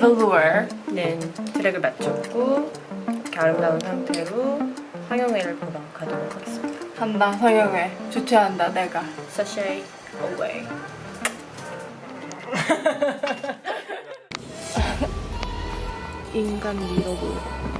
Velour는 트랙을 마쳤고 이렇게 아름다운 상태로 상영회를 보러 가도록 하겠습니다. 한다 성형회 주최한다 내가 Sashay away. 인간 미러브.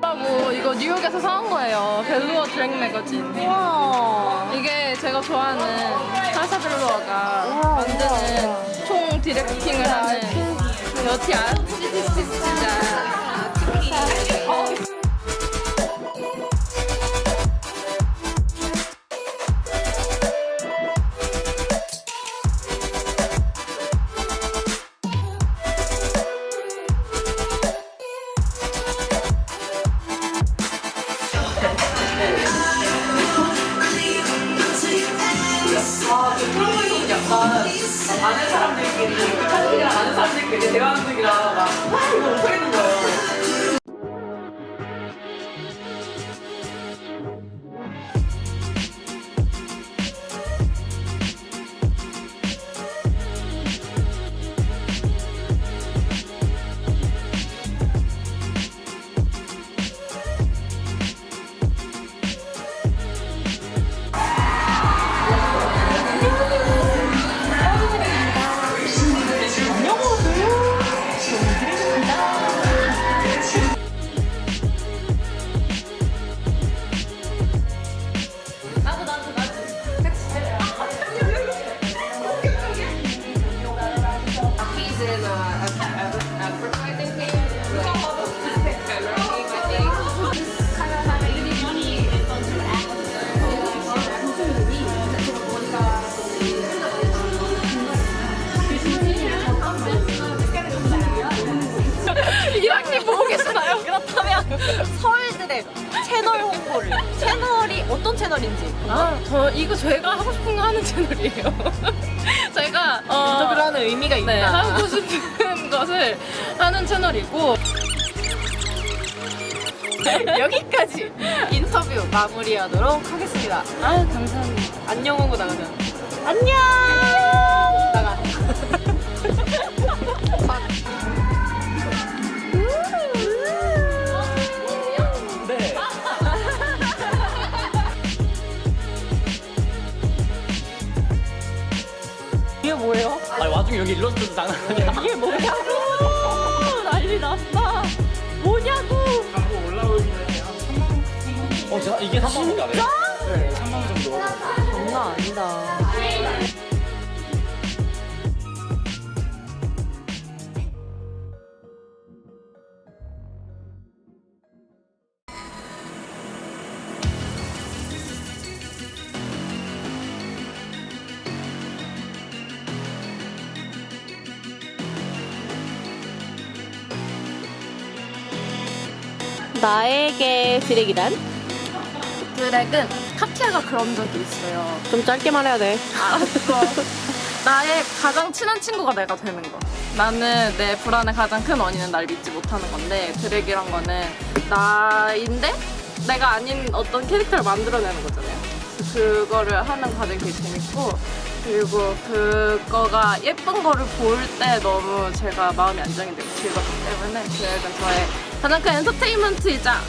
라고 이거 뉴욕에서 사온 거예요. 벨루어 드랙 매거진. 이게 제가 좋아하는 사샤 벨루어가 만드는 총 디렉팅을 하는 여티야 진짜 아는 사람들끼리 한국이랑 아는 사람들끼리 대화하는 중이라 막 이거 못하겠는 거 채널 홍보를 채널이 어떤 채널인지 아, 저 이거 제가 하고 싶은 거 하는 채널이에요. 제가 어, 인터뷰를 하는 의미가 있다. 네, 하고 싶은 것을 하는 채널이고 여기까지 인터뷰 마무리하도록 하겠습니다. 아 감사합니다. 안녕 하고 나가자. 안녕. 와중에 여기 일러스트 장난 아니야. 이게 뭐냐고 난리 났다. 뭐냐고. 어 진짜 이게 3만 원밖에 안 해요? 네, 3만 원 정도. 장난 아니다. 나에게 드랙이란? 드랙은 카티아가 그런 적이 있어요. 좀 짧게만 해야 돼. 알았어. 나의 가장 친한 친구가 내가 되는 거. 나는 내 불안의 가장 큰 원인은 날 믿지 못하는 건데 드랙이란 거는 나인데 내가 아닌 어떤 캐릭터를 만들어내는 거잖아요. 그래서 그거를 하는 과정이 되게 재밌고 그리고 그거가 예쁜 거를 볼 때 너무 제가 마음이 안정이 되고 즐겁기 때문에 드랙은 저의 가장 큰 엔터테인먼트이자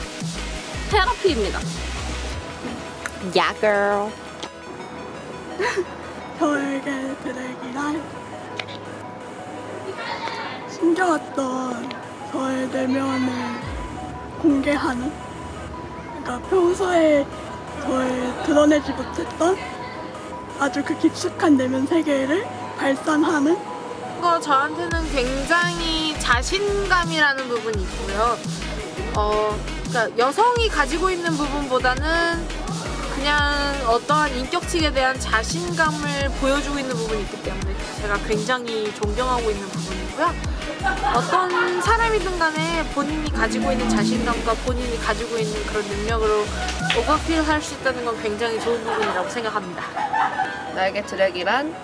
테라피입니다. 야, girl. 저에게 드랙이란 숨겨왔던 저의 내면을 공개하는 그러니까 평소에 저의 드러내지 못했던 아주 그 깊숙한 내면 세계를 발산하는 거 저한테는 굉장히 자신감이라는 부분이 있고요. 어, 그러니까 여성이 가지고 있는 부분보다는 그냥 어떠한 인격측에 대한 자신감을 보여주고 있는 부분이 있기 때문에 제가 굉장히 존경하고 있는 부분이고요. 어떤 사람이든 간에 본인이 가지고 있는 자신감과 본인이 가지고 있는 그런 능력으로 오버필 할 수 있다는 건 굉장히 좋은 부분이라고 생각합니다. 나에게 드랙이란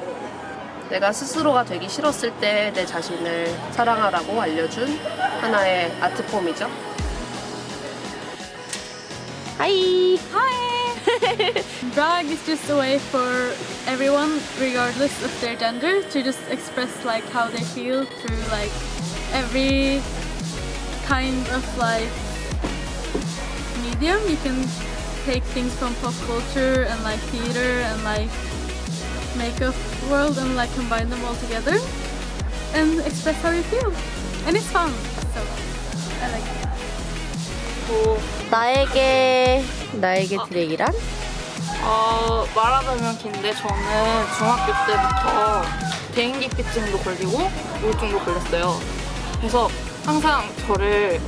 내가 스스로가 되기 싫었을 때 내 자신을 사랑하라고 알려준 하나의 아트폼이죠. 하이. Drag is just a way for everyone, regardless of their gender, to just express like how they feel through like every kind of like medium. You can take things from pop culture and like theater and like makeup world and like combine them all together and express how you feel. And it's fun. So I like it. 나에게 나에게 드랙이란? 어, 말하자면 긴데 저는 중학교 때부터 비행기피증도 걸리고 우울증도 걸렸어요. 그래서 항상 저를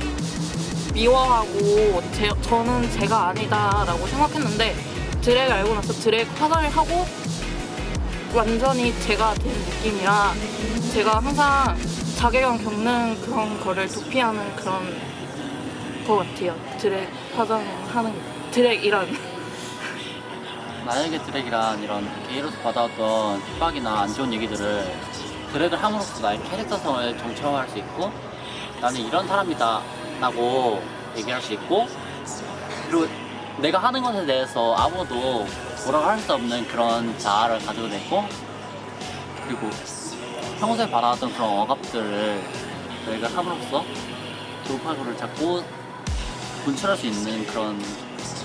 미워하고 제, 저는 제가 아니다라고 생각했는데 드랙을 알고 나서 드랙 화장을 하고 완전히 제가 된 느낌이라 제가 항상 자괴감 겪는 그런 거를 도피하는 그런 것 같아요. 드랙 화장하는 드랙이란 나에게 드랙이란 이런 게이로서 받아왔던 핍박이나 안 좋은 얘기들을 드랙을 함으로써 나의 캐릭터성을 정체화할 수 있고 나는 이런 사람이다 라고 얘기할 수 있고 그리고 내가 하는 것에 대해서 아무도 뭐라고 할 수 없는 그런 자아를 가지고 있고 그리고 평소에 받아왔던 그런 억압들을 드랙을 함으로써 돌파구를 잡고 분출할 수 있는 그런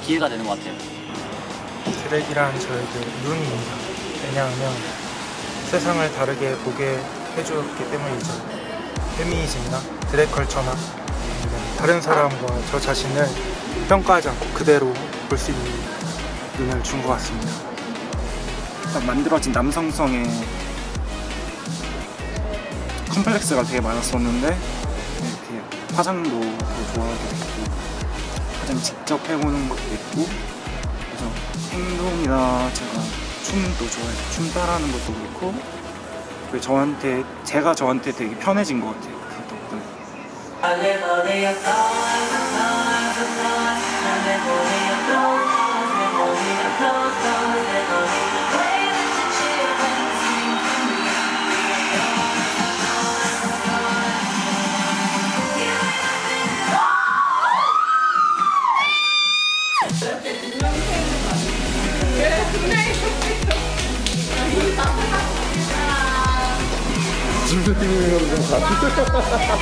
기회가 되는 것 같아요. 드랙이란 저에게 눈입니다. 왜냐하면 세상을 다르게 보게 해주었기 때문이죠. 페미니즘이나 드랙 컬처나 아니면 다른 사람과 저 자신을 평가하지 않고 그대로 볼 수 있는 눈을 준 것 같습니다. 만들어진 남성성의 컴플렉스가 되게 많았었는데 이렇게 화장도 됐고 화장 직접 해보는 것도 있고 행동이나 제가 춤도 좋아해서 춤 따라하는 것도 그렇고 그 저한테 제가 저한테 되게 편해진 것 같아요 그 덕분에 준비팀이라고 다.